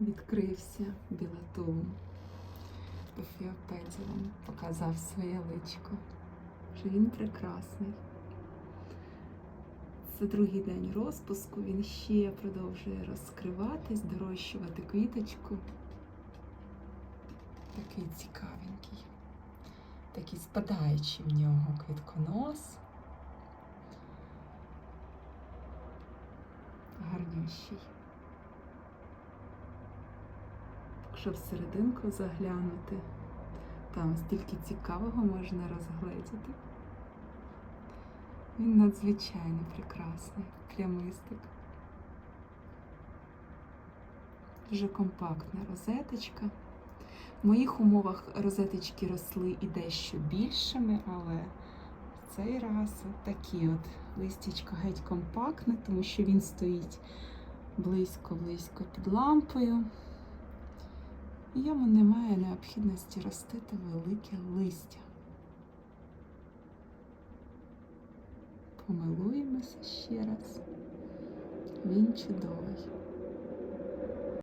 відкрився білатум. Ефіопеділом показав своє личко. Що він прекрасний. Це другий день розпуску. Він ще продовжує розкриватись, дорощувати квіточку. Такий цікавенький. Такий спадаючий в нього квітконос. Гарнющий. Якщо всерединку заглянути, там стільки цікавого можна розгледіти. Він надзвичайно прекрасний, плямистик. Дуже компактна розеточка. В моїх умовах розеточки росли і дещо більшими, але в цей раз от такі от листячко геть компактне, тому що він стоїть близько-близько під лампою. Йому немає необхідності ростити велике листя. Помилуємося ще раз. Він чудовий.